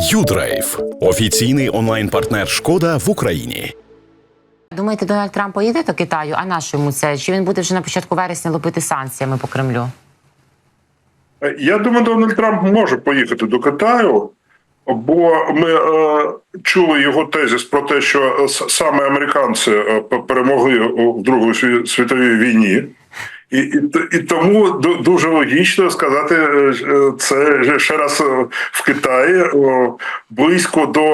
Юдрайв офіційний онлайн-партнер Шкода в Україні. Думаєте, Дональд Трамп поїде до Китаю? А на що йому це? Чи він буде вже на початку вересня лупити санкціями по Кремлю? Я думаю, Дональд Трамп може поїхати до Китаю, бо ми е, чули його тезис про те, що с- саме американці е, перемогли у- в Другій сві- світовій війні. І, і, і тому дуже логічно сказати е, це ще раз е, в Китаї, е, близько до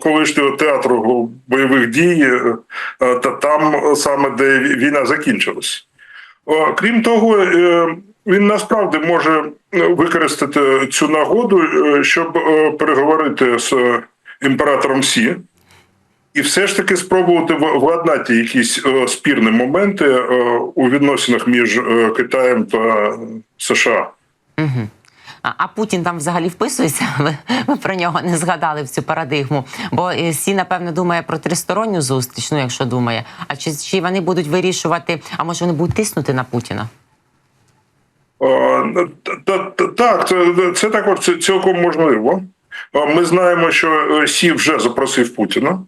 колишнього театру бойових дій, та там саме де війна закінчилась. Крім того, він насправді може використати цю нагоду, щоб переговорити з імператором Сі. І все ж таки спробувати владнати якісь е, спірні моменти е, у відносинах між е, Китаєм та США. А, а Путін там взагалі вписується? Ви, ви про нього не згадали в цю парадигму. Бо Сі, напевно, думає про тристоронню зустріч, ну якщо думає. А чи, чи вони будуть вирішувати, а може вони будуть тиснути на Путіна? Та- та- Так, це, також цілком можливо. Ми знаємо, що Сі вже запросив Путіна.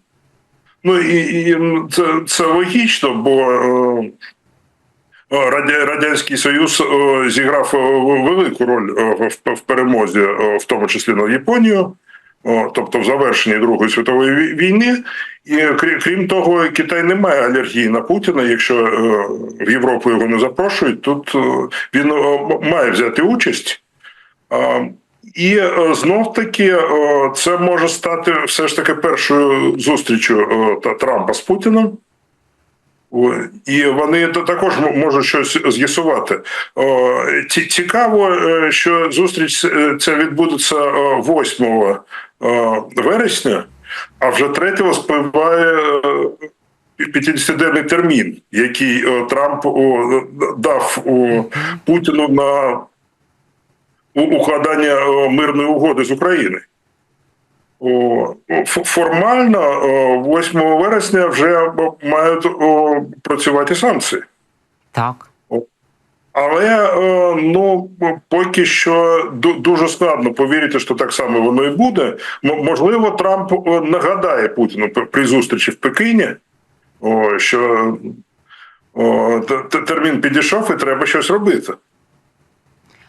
Ну і, і це, це логічно, бо е, Радя- Радянський Союз е, зіграв е, велику роль в, перемозі, в тому числі над Японією, е, тобто в завершенні Другої світової війни. І крім, того, Китай не має алергії на Путіна. Якщо в Європу його не запрошують, тут він має взяти участь. І е, знов таки е, це може стати все ж таки першою зустрічю е, Трампа з Путіним. І вони також можуть щось з'ясувати. Цікаво, що зустріч ця відбудеться е, 8 е, вересня, а вже 3 спливає е, 50-денний термін, який Трамп дав Путіну на укладання е, мирної угоди з України. Формально 8 вересня вже мають працювати санкції. Так. Але ну поки що дуже складно повірити, що так само воно і буде. Можливо, Трамп нагадає Путіну при зустрічі в Пекіні, що термін підійшов і треба щось робити.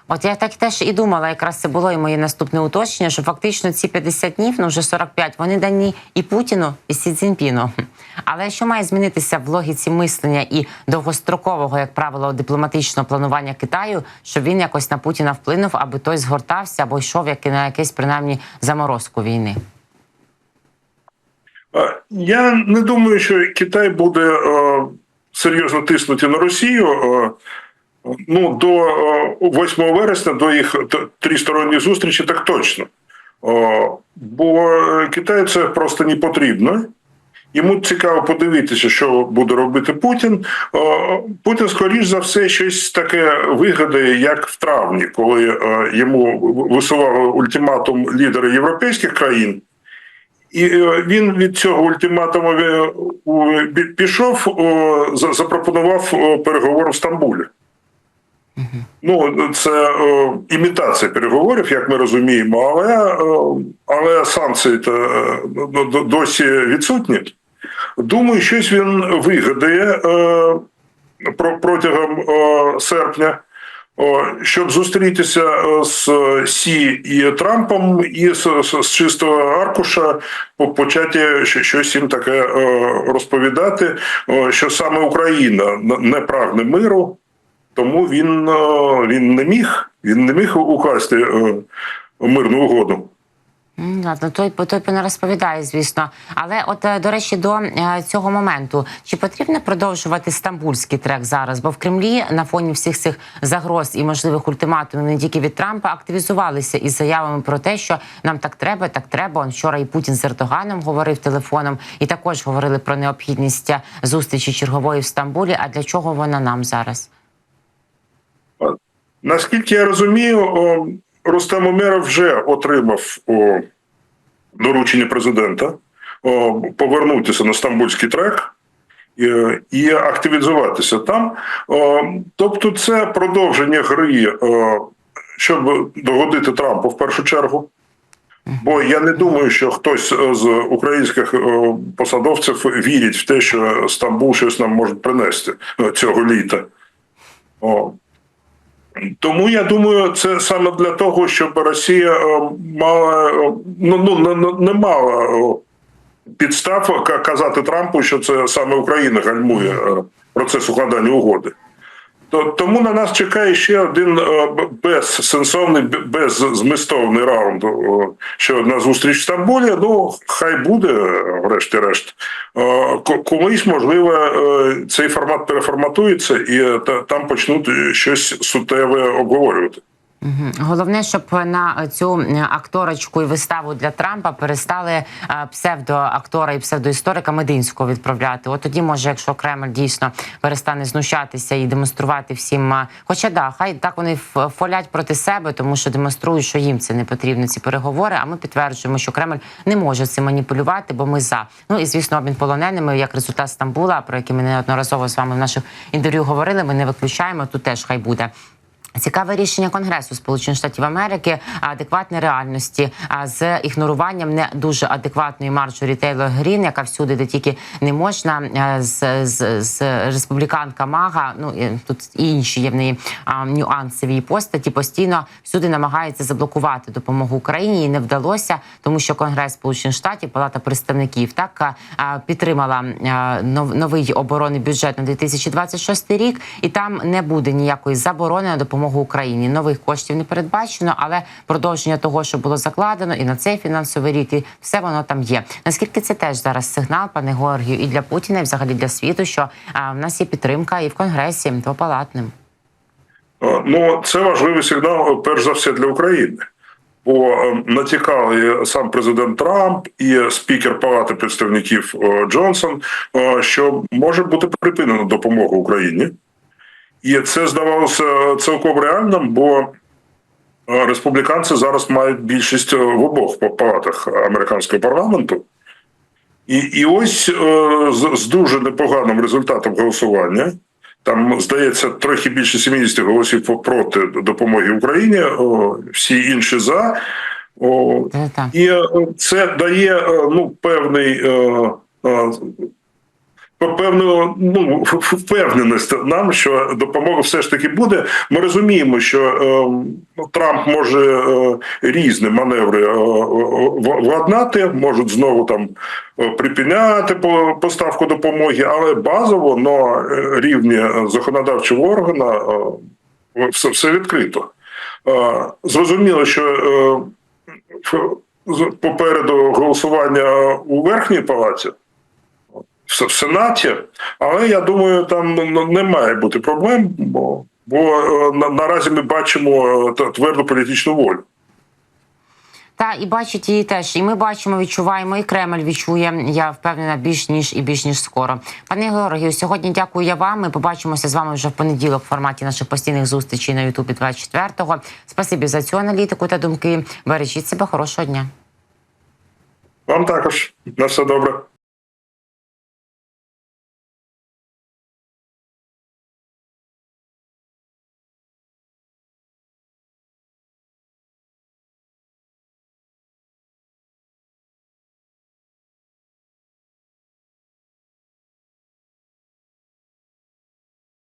От я так теж і думала, якраз це було і моє наступне уточнення, що фактично ці 50 днів, ну вже 45, вони дані і Путіну, і Сі Цзіньпіну. Але що має змінитися в логіці мислення і довгострокового, як правило, дипломатичного планування Китаю, щоб він якось на Путіна вплинув, аби той згортався або йшов як на якесь принаймні заморозку війни? Е, Я не думаю, що Китай буде е, серйозно тиснути на Росію. Е, Ну, до е, 8 вересня, до їх тристоронньої зустрічі, так точно. Е, Бо Китаю це просто не потрібно. Йому цікаво подивитися, що буде робити Путін. Е, Путін, скоріш за все, щось таке вигадає, як в травні, коли е, йому висували ультиматум лідери європейських країн. І е, він від цього ультиматуму е, пішов, запропонував переговори в Стамбулі. Ну, це о, імітація переговорів, як ми розуміємо, але, о, але санкції е, досі відсутні. Думаю, щось він вигадає е, протягом е, серпня. О, щоб зустрітися е, з Сі і Трампом, і з, з, з чистого аркуша по- почати щось їм таке е, розповідати, о, що саме Україна не прагне миру, тому він, е, він не міг він не міг укласти е, мирну угоду. Ладно, той той не розповідає, звісно. Але от е, до речі, до цього моменту чи потрібно продовжувати стамбульський трек зараз? Бо в Кремлі на фоні всіх цих загроз і можливих ультиматумів не тільки від Трампа активізувалися із заявами про те, що нам так треба, так треба. Он вчора і Путін з Ердоганом говорив телефоном, і також говорили про необхідність зустрічі чергової в Стамбулі. А для чого вона нам зараз? Наскільки я розумію, о, Рустем Умеров вже отримав доручення президента повернутися на стамбульський трек і, і активізуватися там. Тобто, це продовження гри, щоб догодити Трампу в першу чергу. Бо я не думаю, що хтось е, з українських е, посадовців вірить в те, що Стамбул щось нам може принести е, цього літа. Тому я думаю, це саме для того, щоб Росія е, мала е, ну, ну не, мала е, підстав ка- казати Трампу, що це саме Україна гальмує процес укладання угоди. То, тому на нас чекає ще один е, безсенсовний, беззмістовний раунд. Ще одна зустріч в Стамбулі. Ну, хай буде, врешті-решт. Е, Колись, можливо, е, цей формат переформатується і там почнуть щось суттєве обговорювати. Головне, щоб на цю е, акторочку і виставу для Трампа перестали е, псевдоактора і псевдоісторика Мединського відправляти. От тоді, може, якщо Кремль дійсно перестане знущатися і демонструвати всім. е, Хоча да, хай так вони фолять проти себе, тому що демонструють, що їм це не потрібно, ці переговори. А ми підтверджуємо, що Кремль не може цим маніпулювати, бо ми за. Ну і звісно, обмін полоненими, як результат Стамбула, про який ми неодноразово з вами в наших інтерв'ю говорили. Ми не виключаємо. Тут теж хай буде. Цікаве рішення Конгресу Сполучених Штатів Америки адекватне реальності з ігноруванням не дуже адекватної Марджорі Тейлор Грін, яка всюди, де тільки не можна, е, з, з, з республіканка Мага. Ну і тут інші є в неї а, нюанси в її постаті. Постійно всюди намагається заблокувати допомогу Україні. І не вдалося, тому що Конгрес Сполучених Штатів, Палата представників, так а, підтримала а, нов- новий оборонний бюджет на 2026 рік, і там не буде ніякої заборони на допомогу Україні. Нових коштів не передбачено, але продовження того, що було закладено, і на цей фінансовий рік, і все воно там є. Наскільки це теж зараз сигнал, пане Георгію, і для Путіна, і взагалі для світу, що а, в нас є підтримка і в Конгресі двопалатним. Е, Ну, це важливий сигнал, е, перш за все, для України. Бо е, натякали сам президент Трамп і спікер Палати представників Джонсон, що може бути припинена допомога Україні. І це здавалося цілком реальним, бо е, республіканці зараз мають більшість е, в обох палатах американського парламенту. І, і ось е, з, з дуже непоганим результатом голосування. Там здається трохи більше 70 голосів проти допомоги Україні, всі інші за. І це дає ну, певний. Е, Певну ну, впевненість нам, що допомога все ж таки буде. Ми розуміємо, що е, Трамп може е, різні маневри е, владнати, можуть знову там е, припиняти поставку допомоги, але базово на е, рівні законодавчого органа е, все, все відкрито. Е, Зрозуміло, що е, попереду голосування у верхній палаті. В Сенаті, але я думаю, там не має бути проблем, бо, бо е, на, наразі ми бачимо е, тверду політичну волю. Та і бачить її теж. І ми бачимо, відчуваємо, і Кремль відчує. Я впевнена, більш ніж і більш ніж скоро. Пане Георгію, сьогодні дякую я вам. Ми побачимося з вами вже в понеділок в форматі наших постійних зустрічей на Ютубі 24-го. Спасибі за цю аналітику та думки. Бережіть себе, хорошого дня. Вам також на все добре.